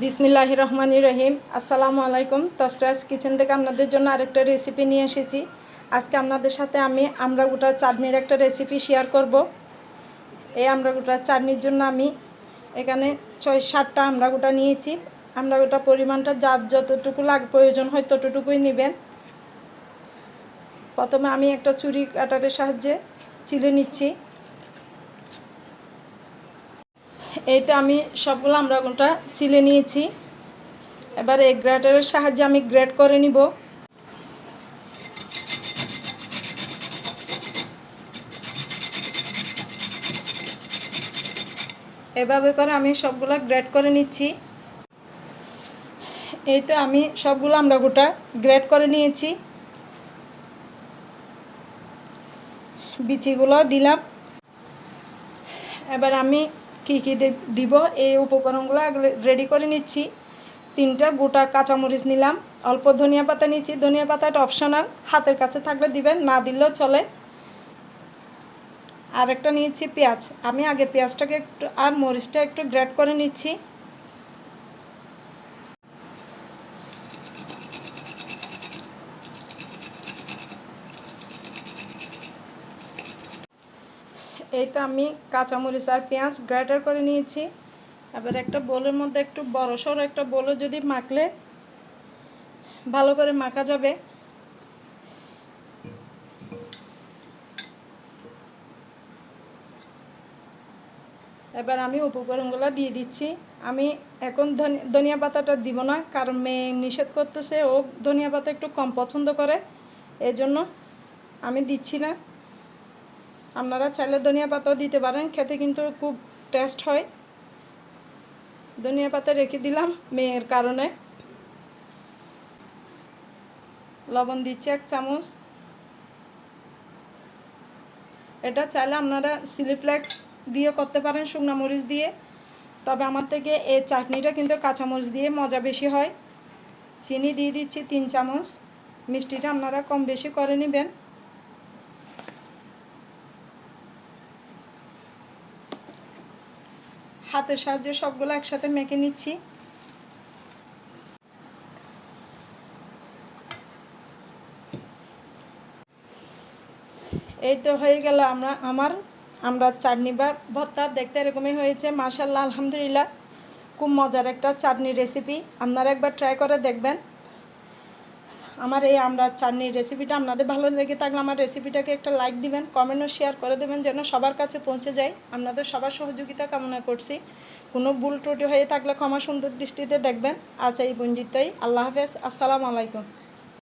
বিসমিল্লাহ রহমানি রহিম। আসসালামু আলাইকুম। তসরাজ কিচেন থেকে আপনাদের জন্য আরেকটা রেসিপি নিয়ে এসেছি। আজকে আপনাদের সাথে আমি আমরা গোটা চাটনির একটা রেসিপি শেয়ার করব। এই আমরা গোটা চাটনির জন্য আমি এখানে ছয় সাতটা আমরা গোটা নিয়েছি। আমরা গোটা পরিমাণটা যার যতটুকু লাগে, প্রয়োজন হয় ততটুকুই নেবেন। প্রথমে আমি একটা চুরি কাটারের সাহায্যে চিলে নিচ্ছি। এইটা আমি সবগুলো আমরা গোটা চিলে নিয়েছি। এবার এই গ্রেটারের সাহায্যে আমি গ্রেট করে নিব। এভাবে করে আমি সবগুলো গ্রেট করে নিচ্ছি। এই তো আমি সবগুলো আমরা গোটা গ্রেট করে নিয়েছি। বিচিগুলো দিলাম। এবার আমি কী কী দিব? এই উপকরণগুলো রেডি করে নিচ্ছি। তিনটা গোটা কাঁচামরিচ নিলাম। অল্প ধনিয়া পাতা নিচ্ছি। ধনিয়া পাতাটা অপশনাল হাতের কাছে থাকলে দিবেন, না দিলেও চলে। আর একটা নিয়েছি পেঁয়াজ। আমি আগে পেঁয়াজটাকে একটু আর মরিচটা একটু গ্রেড করে নিচ্ছি। এই তো আমি কাঁচামরিচ আর পেঁয়াজ গ্রেটার করে নিয়েছি। এবার একটা বোলের মধ্যে একটু বড় সড়ো একটা বোলে যদি মাখলে ভালো করে মাখা যাবে। এবার আমি উপকরণগুলো দিয়ে দিচ্ছি। আমি এখন ধনিয়া পাতাটা দিব না, কারণ মেয়ে নিষেধ করতেছে, ও ধনিয়া পাতা একটু কম পছন্দ করে, এজন্য আমি দিচ্ছি না। আপনারা চাইলে ধনিয়া পাতাও দিতে পারেন, খেতে কিন্তু খুব টেস্ট হয়। ধনিয়া পাতা রেখে দিলাম মেয়ের কারণে। লবণ দিচ্ছি এক চামচ। এটা চাইলে আপনারা সিলিফ্লেক্স দিয়ে করতে পারেন, শুকনো মরিচ দিয়ে। তবে আমার থেকে এই চাটনিটা কিন্তু কাঁচামরিচ দিয়ে মজা বেশি হয়। চিনি দিয়ে দিচ্ছি তিন চামচ। মিষ্টিটা আপনারা কম বেশি করে নেবেন। হাতের সাহায্যে সবগুলো একসাথে মেখে নিচ্ছি। এই তো হয়ে গেল আমরা, আমার, আমরা চাটনি বা ভর্তা। দেখতে এরকমই হয়েছে মাসাল্লাহ আলহামদুলিল্লাহ। খুব মজার একটা চাটনি রেসিপি আপনারা একবার ট্রাই করে দেখবেন। আমার এই আমরা চাটনির রেসিপিটা আপনাদের ভালো লেগে থাকলে আমার রেসিপিটাকে একটা লাইক দিবেন কমেন্টও শেয়ার করে দেবেন যেন সবার কাছে পৌঁছে যায় আপনাদের সবার সহযোগিতা কামনা করছি। কোনো ভুল ত্রুটি হয়ে থাকলে ক্ষমা সুন্দর দৃষ্টিতে দেখবেন। আজ এই বঞ্জিতই আল্লাহ হাফেজ। আসসালামু আলাইকুম।